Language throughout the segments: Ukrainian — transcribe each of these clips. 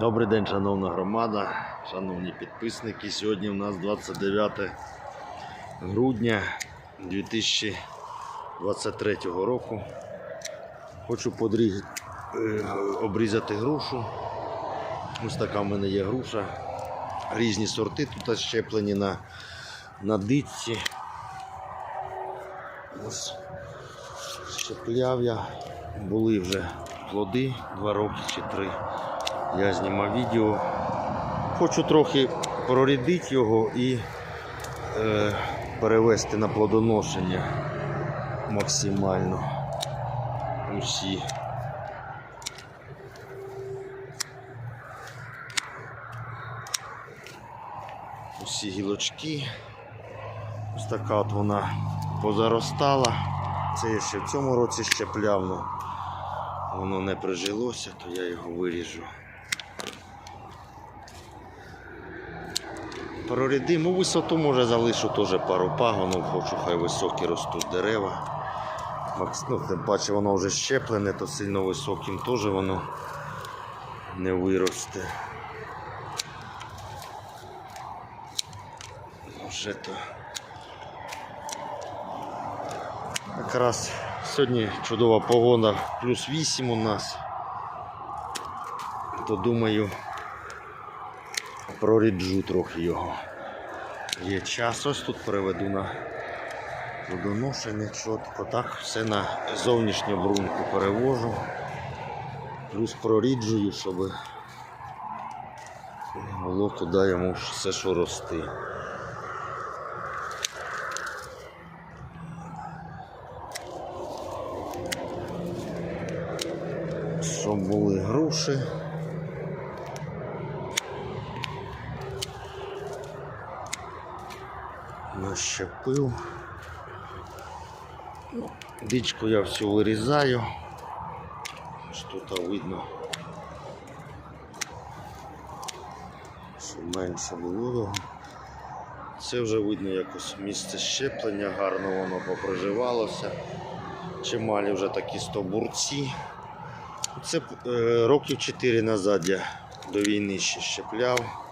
Добрий день, шановна громада, шановні підписники. Сьогодні у нас 29 грудня 2023 року. Хочу подрі- е, обрізати грушу. Ось така в мене є груша. Різні сорти тут щеплені на, на дитці. Ось щепляв я. Були вже плоди два роки чи три. Я знімав відео. Хочу трохи прорядити його і е, перевести на плодоношення максимально усі. Усі гілочки. Ось така от вона позаростала. Це я ще в цьому році щепляв, но воно не прижилося, то я його виріжу. Прорядимо висоту, може залишу теж пару пагонів, хочу, хай високі ростуть дерева. Ну, тим паче воно вже щеплене, то сильно високим теж воно не виросте. Вже то. Якраз сьогодні чудова погода, плюс 8 у нас. То думаю, проріджу трохи його. Є час, ось тут переведу на водоношення чітко. Так, все на зовнішню бруньку перевожу. Плюс проріджую, щоб було куди йому все, що рости. Щоб були груші. Нащепив. Ну, Дичку я всю вирізаю. Тут видно, щоб менше було. Це вже видно якось місце щеплення, гарно воно попроживалося. Чималі вже такі стобурці. Це е, років 4 назад я до війни ще щепляв.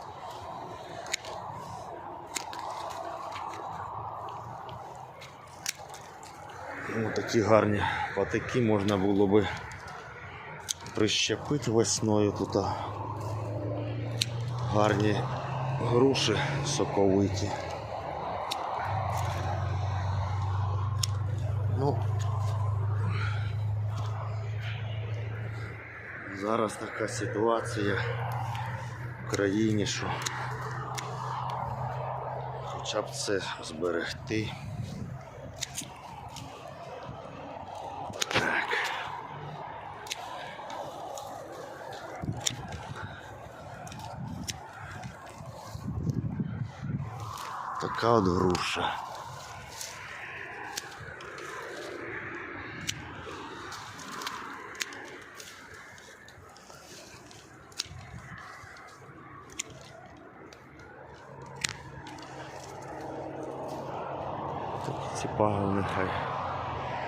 Ну, такі гарні патики можна було би прищепити весною тут. Гарні груші соковиті. Ну, зараз така ситуація в країні, що хоча б це зберегти. Така от груша. Ці пагони хай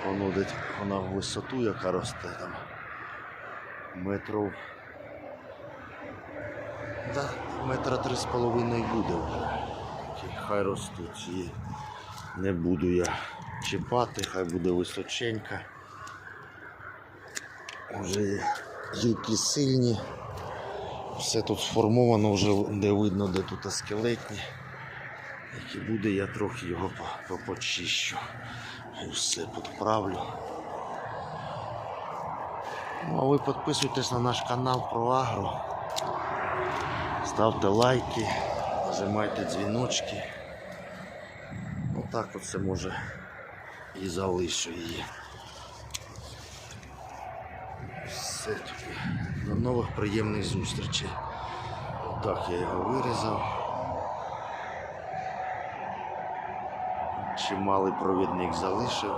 понудить вона в висоту, яка росте там метрів. Да, метра три з половиною буде вже. Такі Хай ростуть. І не буду я чіпати, хай буде височенька. Вже гілки сильні. Все тут сформовано вже, де видно, де тут скелетні. Як і буде, я трохи його по- по- почищу. Все підправлю. Ну, а ви підписуйтесь на наш канал про агро. Ставте лайки, нажимайте дзвіночки. Отак оце може і залишу її. Все тоді. До нових приємних зустрічей. Отак я його вирізав. Чималий провідник залишив.